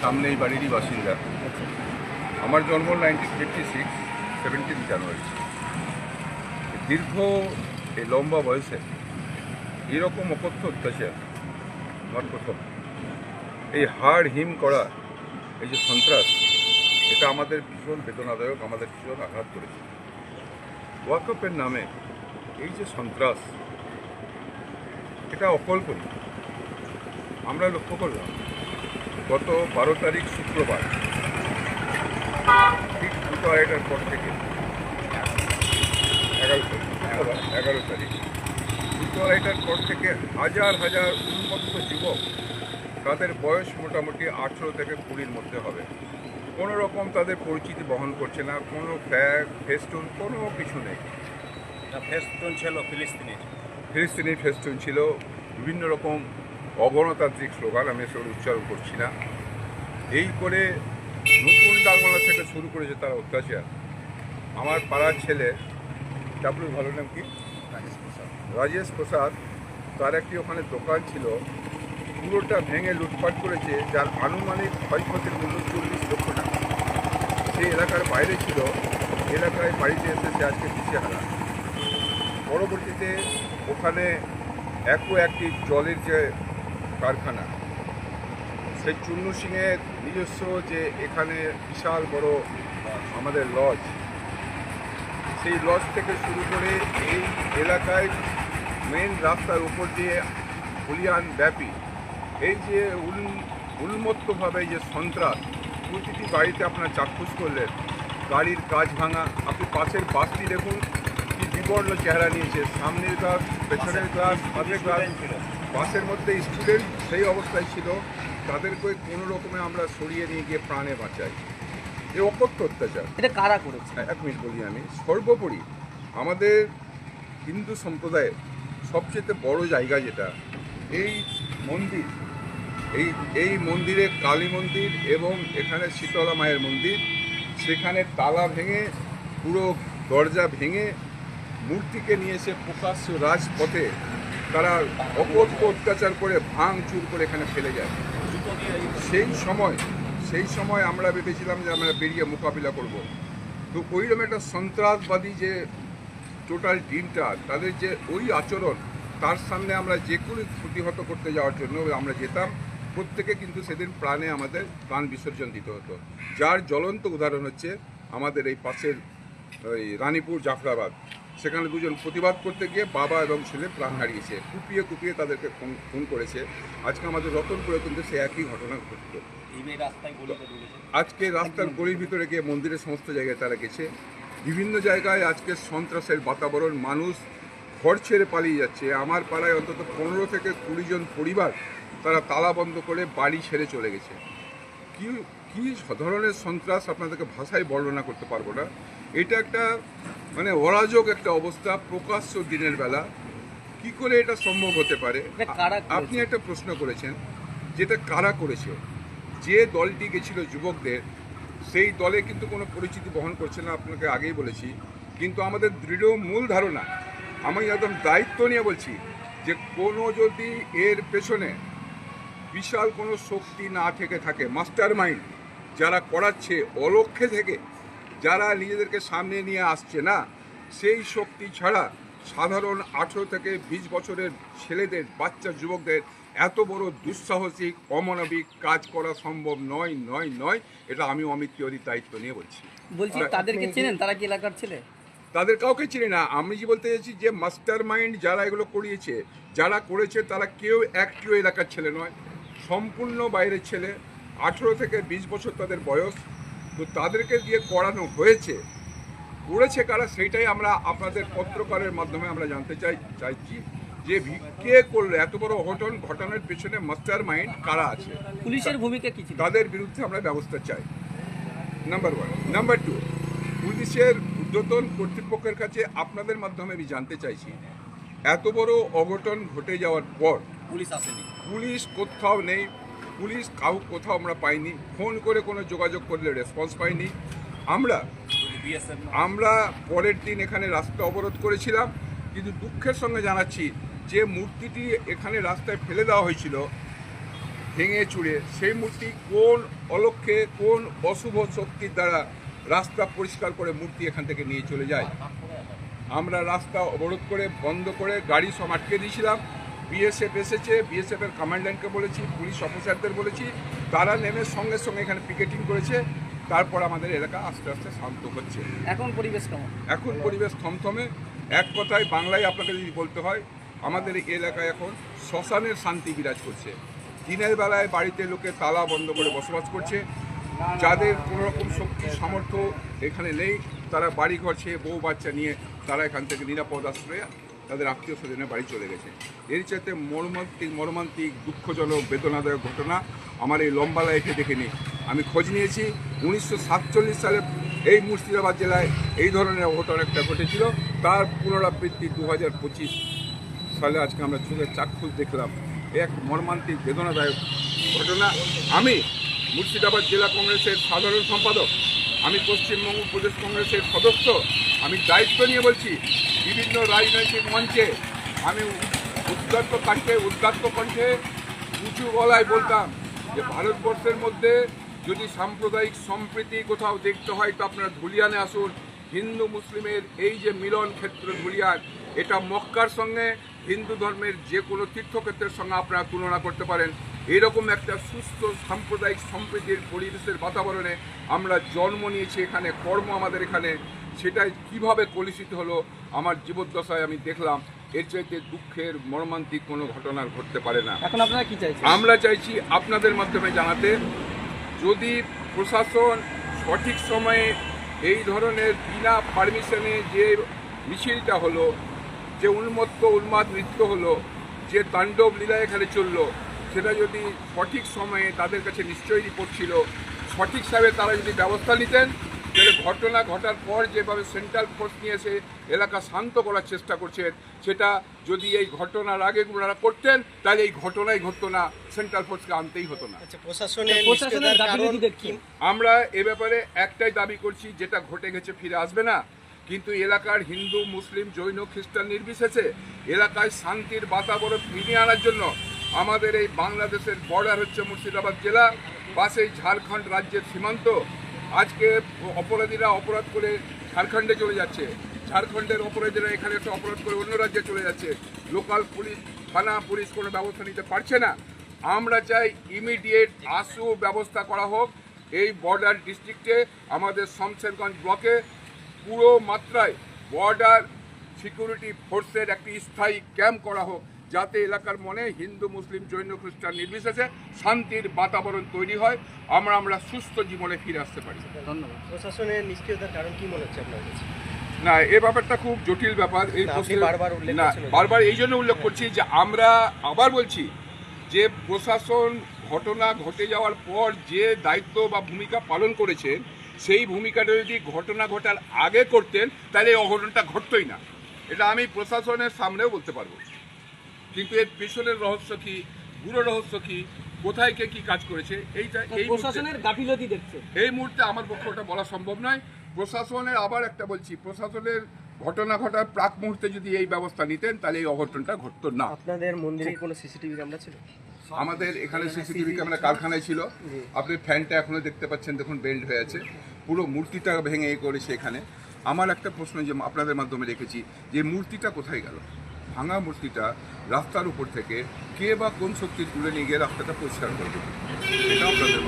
সামনে এই বাড়িরই বাসিন্দা। আমার জন্ম nineteen fifty six seventeen January দীর্ঘ এই লম্বা বয়সে এরকম অকথ্য অত্যাচার, আমার প্রথম। এই হাড় হিম করা এই যে সন্ত্রাস, এটা আমাদের ভীষণ বেদনাদায়ক, আমাদের ভীষণ আঘাত করেছে। ওয়াকফের নামে এই যে সন্ত্রাস, এটা অকল্পনীয়। আমরা লক্ষ্য করলাম গত বারো তারিখ শুক্রবার। ঠিক দুটো আড়াইটার পর থেকে। এগারো তারিখ এগারো তারিখ। দুটো আড়াইটার পর থেকে হাজার হাজার উন্মত্ত যুবক তাদের বয়স মোটামুটি আঠেরো থেকে কুড়ির মধ্যে হবে। কোনো রকম তাদের পরিচিতি বহন করছে না কোনো ফ্ল্যাগ ফেস্টুন কোনো কিছু নেই। ফেস্টুন ছিল ফিলিস্তিনির। ফিলিস্তিনি ফেস্টুন ছিল বিভিন্ন রকম অগণতান্ত্রিক স্লোগান আমি সেগুলো উচ্চারণ করছি না। এই করে নতুন ডালমালা থেকে শুরু করেছে তারা অত্যাচার আমার পাড়ার ছেলে ডাবলুর ভালো নাম কি? রাজেশ প্রসাদ। রাজেশ প্রসাদ তার একটি ওখানে দোকান ছিল পুরোটা ভেঙে লুটপাট করেছে যার আনুমানিক ক্ষয়ক্ষতির মূল্য চল্লিশ লক্ষ টাকা। সেই এলাকার বাইরে ছিল এলাকায় বাড়িতে এসে সে আজকে দিশেহারা পরবর্তীতে ওখানে একো একটি জলের যে কারখানা। সেই চুন্নু সিংয়ের নিজস্ব যে এখানে বিশাল বড় আমাদের লজ সেই লজ থেকে শুরু করে এই এলাকায় মেন রাস্তার উপর দিয়ে হুলিয়ান ব্যাপী। এই যে উল উন্মত্তভাবে যে সন্ত্রাস প্রতিটি বাড়িতে আপনার চাক্ষুষ করলেন। গাড়ির কাজ ভাঙা আপনি পাশের বাসটি দেখুন কি বিবর্ণ চেহারা নিয়েছে। সামনের গ্লাস পেছনের গ্লাস পাশের গ্লাস। ছিল। বাসের মধ্যে স্টুডেন্ট সেই অবস্থায় ছিল তাদেরকে কোনো রকমে আমরা সরিয়ে নিয়ে গিয়ে প্রাণে বাঁচাই। এ অকথ্য অত্যাচার এটা কারা করেছে? হ্যাঁ, এক মিনিট বলি আমি। সর্বোপরি আমাদের হিন্দু সম্প্রদায়ের সবচেয়ে বড় জায়গা যেটা এই মন্দির এই এই মন্দিরে কালী মন্দির এবং এখানে শীতলা মায়ের মন্দির সেখানে তালা ভেঙে পুরো দরজা ভেঙে মূর্তিকে নিয়ে এসে প্রকাশ্য রাজপথে তারা অকথ্য অত্যাচার করে ভাঙ চুর করে এখানে ফেলে যায়। সেই সময় সেই সময় আমরা ভেবেছিলাম যে আমরা বেরিয়ে মোকাবিলা করব। তো ওইরকম একটা সন্ত্রাসবাদী যে টোটাল টিমটা তাদের যে ওই আচরণ, তার সামনে আমরা যে কোনো প্রতিহত করতে যাওয়ার জন্য আমরা যেতাম। প্রত্যেকে কিন্তু সেদিন প্রাণে আমাদের প্রাণ বিসর্জন দিতে হতো। যার জ্বলন্ত উদাহরণ হচ্ছে আমাদের এই পাশের ওই রানীপুর জাফরাবাদ। সেখানে দুজন প্রতিবাদ করতে গিয়ে বাবা এবং ছেলে প্রাণ হারিয়েছে। কুপিয়ে কুপিয়ে তাদেরকে খুন করেছে। আজকে আমাদের রতনপুরে কিন্তু সে একই ঘটনা ঘটতো আজকে রাস্তার গলির ভিতরে গিয়ে মন্দিরের সমস্ত জায়গায় তারা গেছে। বিভিন্ন জায়গায় আজকে সন্ত্রাসের বাতাবরণ। মানুষ ঘর ছেড়ে পালিয়ে যাচ্ছে। আমার পাড়ায় অন্তত পনেরো থেকে কুড়ি জন পরিবার তারা তালা বন্ধ করে বাড়ি ছেড়ে চলে গেছে। কি কি ধরনের সন্ত্রাস আপনাদেরকে ভাষায় বর্ণনা করতে পারব না? এটা একটা মানে অরাজক একটা অবস্থা প্রকাশ্য দিনের বেলা। কি করে এটা সম্ভব হতে পারে? আপনি একটা প্রশ্ন করেছেন যেটা কারা করেছে? যে দলটি গেছিল যুবকদের সেই দলে কিন্তু কোনো পরিচিতি বহন করছে না আপনাকে আগেই বলেছি। কিন্তু আমাদের দৃঢ় মূল ধারণা আমি একদম দায়িত্ব নিয়ে বলছি যে কোনো যদি এর পেছনে বিশাল কোনো শক্তি না থেকে থাকে মাস্টার মাইন্ড যারা করাচ্ছে অলক্ষ্যে থেকে যারা নিজেদেরকে সামনে নিয়ে আসছে না সেই শক্তি ছাড়া সাধারণ আঠেরো থেকে বিশ বছরের ছেলেদের বাচ্চা যুবকদের এত বড় দুঃসাহসিক অমানবিক কাজ করা সম্ভব নয় নয় নয় এটা আমি অমিত তিওয়ারির দায়িত্ব নিয়ে বলছি। বলছি তাদেরকে চেনেন? তারা কি এলাকার ছেলে? তাদের কাউকে চিনি না। আমি যে বলতে চাইছি যে মাস্টার মাইন্ড যারা এগুলো করিয়েছে যারা করেছে তারা কেউ একটিও এলাকার ছেলে নয়। সম্পূর্ণ বাইরের ছেলে। আঠেরো থেকে বিশ বছর তাদের বয়স। তো তাদেরকে দিয়ে করানো হয়েছে করেছে কারা সেইটাই আমরা আপনাদের পত্রকারের মাধ্যমে আমরা জানতে চাই চাইছি যে কে করল এত বড় অঘটন ঘটনার পেছনে মাস্টার মাইন্ড কারা আছে? পুলিশের ভূমিকা কি তাদের বিরুদ্ধে আমরা ব্যবস্থা চাই। নাম্বার ওয়ান নাম্বার টু পুলিশের ঊর্ধ্বতন কর্তৃপক্ষের কাছে আপনাদের মাধ্যমে আমি জানতে চাইছি এত বড় অঘটন ঘটে যাওয়ার পর পুলিশ আসেনি। পুলিশ কোথাও নেই পুলিশ কাউ কোথাও আমরা পাইনি। ফোন করে কোনো যোগাযোগ করলে রেসপন্স পাইনি। আমরা আমরা পরের দিন এখানে রাস্তা অবরোধ করেছিলাম, কিন্তু দুঃখের সঙ্গে জানাচ্ছি যে মূর্তিটি এখানে রাস্তায় ফেলে দেওয়া হয়েছিল, ভেঙে চুড়ে সেই মূর্তি কোন অলক্ষে, কোন অশুভ শক্তির দ্বারা রাস্তা পরিষ্কার করে মূর্তি এখান থেকে নিয়ে চলে যায়? আমরা রাস্তা অবরোধ করে, বন্ধ করে গাড়ি সব আটকে দিয়েছিলাম। বিএসএফ এসেছে বিএসএফ এর কমান্ড্যান্টকে বলেছি পুলিশ অফিসারদের বলেছি তারা নেমে সঙ্গে সঙ্গে এখানে পিকেটিং করেছে তারপর আমাদের এলাকা আস্তে আস্তে শান্ত হচ্ছে। এখন পরিবেশ কেমন? এখন পরিবেশ থমথমে এক কথায় বাংলায় আপনাকে যদি বলতে হয় আমাদের এই এলাকায় এখন শ্মশানের শান্তি বিরাজ করছে। দিনের বেলায় বাড়িতে লোকে তালা বন্ধ করে বসবাস করছে। যাদের কোনো রকম শক্তি সামর্থ্য এখানে নেই তারা বাড়ি ঘর ছেড়ে বউ বাচ্চা নিয়ে তারা এখান থেকে নিরাপদ আশ্রয়ে তাদের আত্মীয় স্বজনের বাড়ি চলে গেছে। এর চাইতে মর্মান্তিক মর্মান্তিক, দুঃখজনক, বেদনাদায়ক ঘটনা আমার এই লম্বা লাইফে দেখিনি। আমি খোঁজ নিয়েছি, উনিশশো সাতচল্লিশ সালে এই মুর্শিদাবাদ জেলায় এই ধরনের অঘটন একটা ঘটেছিল। তার পুনরাবৃত্তি দু হাজার পঁচিশ সালে আজকে আমরা চোখের চাক্ষুষ দেখলাম। এক মর্মান্তিক, বেদনাদায়ক ঘটনা। আমি মুর্শিদাবাদ জেলা কংগ্রেসের সাধারণ সম্পাদক, আমি পশ্চিমবঙ্গ প্রদেশ কংগ্রেসের সদস্য, আমি দায়িত্ব নিয়ে বলছি বিভিন্ন রাজনৈতিক মঞ্চে আমি উদ্যত্ত কণ্ঠে উদ্যাত্ত কণ্ঠে উঁচু গলায় বলতাম যে ভারতবর্ষের মধ্যে যদি সাম্প্রদায়িক সম্প্রীতি কোথাও দেখতে হয়, তো আপনারা ধুলিয়ানে আসুন। হিন্দু মুসলিমের এই যে মিলন ক্ষেত্র ধুলিয়ান, এটা মক্কার সঙ্গে হিন্দু ধর্মের যে কোনো তীর্থক্ষেত্রের সঙ্গে আপনারা তুলনা করতে পারেন। এরকম একটা সুস্থ সাম্প্রদায়িক সম্প্রীতির পরিবেশের বাতাবরণে আমরা জন্ম নিয়েছি এখানে কর্ম আমাদের এখানে। সেটাই কীভাবে কলুষিত হলো আমার জীবদ্দশায় আমি দেখলাম। এর চাইতে দুঃখের মর্মান্তিক কোনো ঘটনা ঘটতে পারে না। এখন আপনারা কি চাইছেন? আমরা চাইছি আপনাদের মাধ্যমে জানাতে যদি প্রশাসন সঠিক সময়ে এই ধরনের বিনা পারমিশনে যে মিছিলটা হলো যে উন্মত্ত উন্মাদ নৃত্য হলো যে তাণ্ডব লীলা এখানে চলল সেটা যদি সঠিক সময়ে তাদের কাছে নিশ্চয়ই রিপোর্ট ছিল সঠিকভাবে তারা যদি ব্যবস্থা নিতেন তাহলে ঘটনা ঘটার পর যেভাবে সেন্ট্রাল ফোর্স নিয়ে এসে এলাকা শান্ত করার চেষ্টা করছেন সেটা যদি এই ঘটনার আগে ওনারা করতেন তাহলে এই ঘটনাই ঘটতো না সেন্ট্রাল ফোর্সকে আনতেই হতো না। আচ্ছা দেখছেন আমরা এ ব্যাপারে একটাই দাবি করছি যেটা ঘটে গেছে ফিরে আসবে না। কিন্তু এলাকার হিন্দু মুসলিম জৈন খ্রিস্টান নির্বিশেষে এলাকায় শান্তির বাতাবরণ ফিরিয়ে আনার জন্য আমাদের এই বাংলাদেশের বর্ডার হচ্ছে মুর্শিদাবাদ জেলা, পাশেই ঝাড়খণ্ড রাজ্যের সীমান্ত। আজকে অপরাধীরা অপরাধ করে ঝাড়খণ্ডে চলে যাচ্ছে। ঝাড়খণ্ডের অপরাধীরা এখানে এসে অপরাধ করে অন্য রাজ্যে চলে যাচ্ছে। লোকাল পুলিশ, থানা পুলিশ কোনো ব্যবস্থা নিতে পারছে না। আমরা চাই ইমিডিয়েট আশু ব্যবস্থা করা হোক। এই বর্ডার ডিস্ট্রিক্টে আমাদের শমশেরগঞ্জ ব্লকে পুরো মাত্রায় বর্ডার সিকিউরিটি ফোর্সের একটি স্থায়ী ক্যাম্প করা হোক। যাতে এলাকার মনে হিন্দু মুসলিম জৈন খ্রিস্টান নির্বিশেষে শান্তির বাতাবরণ তৈরি হয় আমরা আমরা সুস্থ জীবনে ফিরে আসতে পারি। ধন্যবাদ। প্রশাসনের নিষ্ক্রিয়তার কারণ কি মনে হচ্ছে আপনার কাছে? না এ ব্যাপারটা খুব জটিল ব্যাপার। এই না, বারবার এই জন্য উল্লেখ করছি যে আমরা আবার বলছি যে প্রশাসন ঘটনা ঘটে যাওয়ার পর যে দায়িত্ব বা ভূমিকা পালন করেছে সেই ভূমিকাটা যদি ঘটনা ঘটার আগে করতেন তাহলে এই অঘটনটা ঘটতোই না। এটা আমি প্রশাসনের সামনেও বলতে পারব। কিন্তু এর পেছনের রহস্য কি গুরু রহস্য কি কোথায় কে কি কাজ করেছে এইটা এই প্রশাসনের গাফিলতি দেখছেন এই মুহূর্তে আমার পক্ষে ওটা বলা সম্ভব নয়। প্রশাসনের আবার একটা বলছি প্রশাসনের ঘটনা ঘটার প্রাক মুহূর্তে যদি এই ব্যবস্থা নিতেন তাহলে এই অঘটনটা ঘটতো না। আপনাদের মন্দিরে কোনো সিসিটিভি ক্যামেরা ছিল? আমাদের এখানে সিসিটিভি ক্যামেরা কারখানায় ছিল। আপনি ফ্যানটা এখনও দেখতে পাচ্ছেন দেখুন বেল্ট হয়ে আছে। পুরো মূর্তিটা ভেঙে করেছে এখানে। আমার একটা প্রশ্ন যে আপনাদের মাধ্যমে রেখেছি যে মূর্তিটা কোথায় গেল? ভাঙা মূর্তিটা রাস্তার উপর থেকে কে বা কোন শক্তি তুলে নিয়ে গিয়ে রাস্তাটা পরিষ্কার করবে এটা আপনাদের